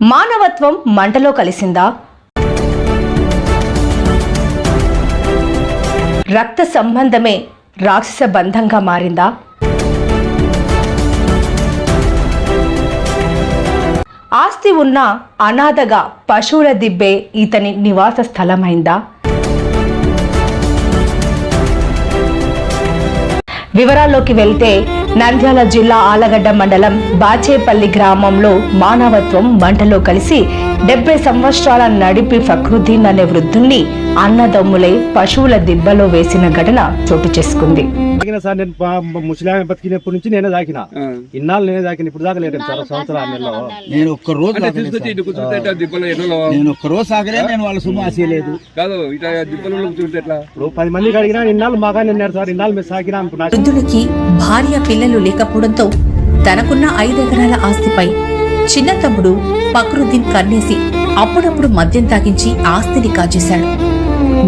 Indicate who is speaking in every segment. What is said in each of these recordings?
Speaker 1: మానవత్వం మంటలో కలిసిందా? రక్త సంబంధమే రాక్షస బంధంగా మారిందా? ఆస్తి ఉన్న అనాథగా పశువుల దిబ్బే ఇతని నివాస స్థలమైందా? వివరాల్లోకి వెళ్తే నంద్యాల జిల్లా ఆలగడ్డ మండలం బాచేపల్లి గ్రామంలో మానవత్వం మంటలో కలిసి డెబ్బై సంవత్సరాల నడిపి ఫక్రుద్దీన్ అనే వృద్ధుణ్ణి అన్నదమ్ములే పశువుల దిబ్బలో వేసిన ఘటన చోటు చేసుకుంది.
Speaker 2: సార్ నేను పా- ముసలామె బతికినప్పటి నుంచి నేనే తాకిన ఇన్నాళ్ళు నేనే తాకిన ఇప్పుడు దాకా లేదు సార్ సంవత్సరాల నెలలో.
Speaker 3: నేను ఒక్క రోజు
Speaker 4: అంటే
Speaker 3: తాగలేదు
Speaker 4: తీసుకొచ్చి
Speaker 3: సార్.
Speaker 4: ఇటు కూర్చుంటే ఇట్లా దిబ్బలో ఎన్నో
Speaker 3: నేను ఒక్క రోజు సాగలే నేను వాళ్ళ సొమ్ము ఆశయలేదు.
Speaker 4: కాదు ఇట్లా దిబ్బలో కూర్చుంటే ఎట్లా?
Speaker 2: ఇప్పుడు పది మందికి అడిగినా ఇన్నాళ్ళు మాగా నిన్నారు సార్ ఇన్నాళ్ళు మేము సాకినా ఇప్పుడు నా
Speaker 5: వృద్ధుడికి భార్య పిల్లలు లేకపోవడంతో తనకున్న ఐదెకరాల ఆస్తిపై చిన్న తమ్ముడు ఫక్రుద్దీన్ కన్నేసి అప్పుడప్పుడు మద్యం తాగించి ఆస్తిని కాజేశాడు.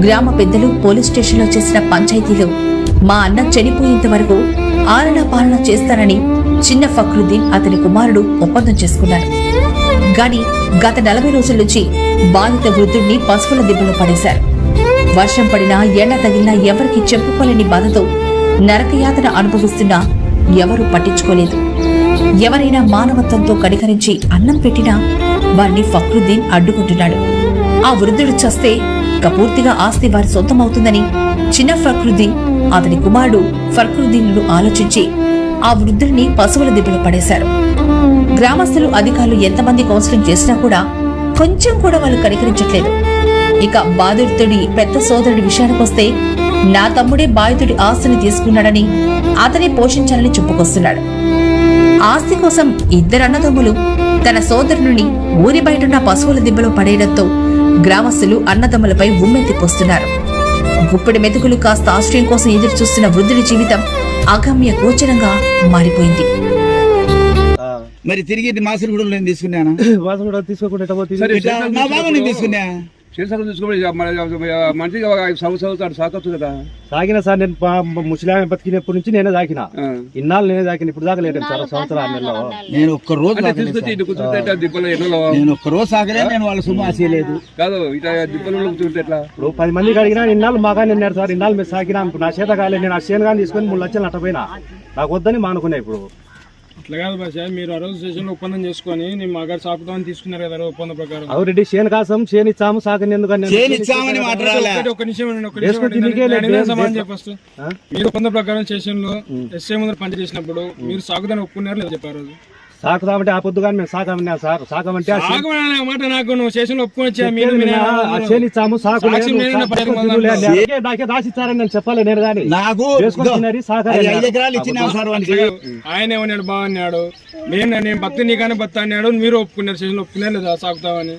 Speaker 5: గ్రామ పెద్దలు పోలీస్ స్టేషన్లో చేసిన పంచాయతీలో మా అన్న చనిపోయేంత వరకు ఆలనా పాలన చేస్తానని చిన్న ఫక్రుద్దీన్ అతని కుమారుడు ఒప్పందం చేసుకున్నారు. గాని గత నలభై రోజుల నుంచి బాధిత వృద్ధుడిని పశువుల దిబ్బలో పడేశారు. వర్షం పడినా ఎండ తగిలినా ఎవరికి చెప్పుకోలేని బాధతో నరకయాతన అనుభవిస్తున్నా ఎవరూ పట్టించుకోలేదు. ఎవరైనా మానవత్వంతో కడికరించి అన్నం పెట్టినా వారిని ఫక్రుద్దీన్ అడ్డుకుంటున్నాడు. ఆ వృద్ధుడు చస్తే కపూర్తిగా పూర్తిగా ఆస్తి వారి సొంతమవుతుందని చిన్న ఫక్రుద్దీన్ అతని కుమారుడు ఫక్రుద్దీన్లు ఆలోచించి ఆ వృద్ధుడిని పశువుల దిబ్బలో పడేశారు. గ్రామస్తులు అధికారులు ఎంతమంది కౌన్సిలింగ్ చేసినా కూడా కొంచెం కూడా వాళ్ళు కనికరించట్లేదు. ఇక బాధితుడి పెద్ద సోదరుడి విషయానికొస్తే నా తమ్ముడే బాధితుడి ఆస్తిని తీసుకున్నాడని అతనే పోషించాలని చెప్పుకొస్తున్నాడు. ఆస్తి కోసం ఇద్దరు అన్నదమ్ములు తన సోదరుని ఊరి బయటున్న పశువుల దిబ్బలో పడేయడంతో గ్రామస్తులు అన్నదమ్ములపై ఉమ్మెత్తిపోస్తున్నారు. గుప్పెడి మెతుకులు కాస్త ఆశ్రయం కోసం ఎదురు చూస్తున్న వృద్ధుడి జీవితం అగమ్య గోచరంగా మారిపోయింది.
Speaker 3: మరి తిరిగి మాసులు కూడా నేను తీసుకున్నానా?
Speaker 2: కూడా తీసుకోకుండా
Speaker 3: తీసుకున్నా.
Speaker 4: మనిషికి ఒక ఐదు సంవత్సరాలు సాకొచ్చు కదా.
Speaker 2: తాగిన సార్ నేను ముసలామె బతికినప్పటి నుంచి నేనే తాకిన
Speaker 4: ఆ.
Speaker 2: ఇన్నాళ్ళు నేనే తాకిన ఇప్పుడు దాకా లేదు సార్ సంవత్సరాల నెలలో.
Speaker 3: నేను ఒక్క రోజు నేను ఒక్క రోజు సాగలే నేను వాళ్ళ సొమ్ము ఆశయలేదు.
Speaker 4: కాదు ఇట్లా దిబ్బలో ఎట్లా?
Speaker 2: ఇప్పుడు పది మందికి అడిగినా ఇన్నాళ్ళు మాగా నిన్నారు సార్ ఇన్నాళ్ళు సాకినా ఇప్పుడు నా చేత కాలేదు నేను ఆ చేను కానీ తీసుకొని మూడు లక్షలు నట్టపోయినా నాకు వద్దని మానుకున్నా ఇప్పుడు.
Speaker 6: అట్లా కాదు భాష మీరు ఆ రోజు స్టేషన్లో ఒప్పందం చేసుకొని నేను మా గారు సాకుతామని తీసుకున్నారు కదా ఒప్పంద ప్రకారం
Speaker 2: అవురెడ్డి చేను కాసం చేను ఇచ్చాము సాకని ఎందుకని
Speaker 3: చేని ఇచ్చామని మాట రాలే
Speaker 6: ఒకటి ఒక్క నిమిషం ఉండండి, ఒక్క
Speaker 2: వేసుకొని
Speaker 6: నిమిషం
Speaker 2: తిరిగే
Speaker 6: ఉండండి.
Speaker 2: లేదు,
Speaker 6: నేను సమాధానం
Speaker 2: వేసుకో.
Speaker 6: చెప్పు first. మీరు ఒప్పంద ప్రకారం స్టేషన్లో ఎస్ఐ ముందర పని చేసినప్పుడు మీరు సాగుదాన్ని ఒప్పుకున్నారు లేదా చెప్పారు రోజు
Speaker 2: సాకుదామంటే ఆ పొద్దు కానీ మేము సాకమన్నా సార్ సాకమంటే
Speaker 6: మాట నాకు నువ్వు స్టేషన్లో ఒప్పుకొని వచ్చా మీరు
Speaker 2: చెప్పేది
Speaker 6: మీరు
Speaker 2: నేను ఆ చేను ఇచ్చాము సాకు సాకు. నాకే- రాసిచ్చారని నేను చెప్పాలి నేను కానీ.
Speaker 3: నాకు
Speaker 6: ఆయన ఏమన్నాడు బాగా అన్నాడు. నేను నేను భక్తి నీకనే భక్తి అన్నాడు మీరు ఒప్పుకున్నారు స్టేషన్లో ఒప్పుకున్నారు లేదా సాగుతామని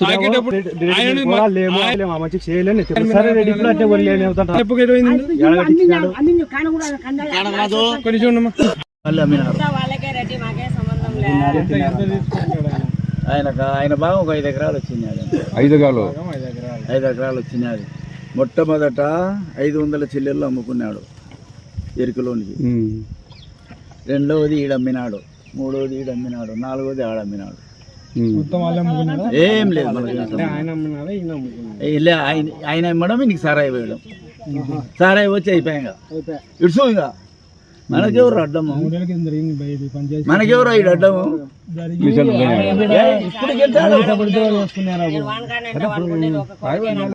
Speaker 6: సాగేటప్పుడు ఆయన
Speaker 3: ఆయన బాగా ఒక ఐదు ఎకరాలు వచ్చింది.
Speaker 4: ఐదు కాలు
Speaker 3: ఐదు ఎకరాలు. వచ్చింది అది మొట్టమొదట ఐదు వందల చిల్లెళ్ళు అమ్ముకున్నాడు ఎరుకలోనికి. రెండవది ఈడమ్మినాడు మూడవది ఈడమ్మినాడు నాలుగవది ఆడమ్మినాడు? ఏం లేదు.
Speaker 6: ఆయన
Speaker 3: ఆయన ఇమ్మడం నీకు సారాయి వేయడం సారాయి వచ్చి అయిపోయాక ఇడుసు ఇక. మనకెవరు అడ్డము? మనకెవరు ఈ అడ్డము? ఇప్పుడు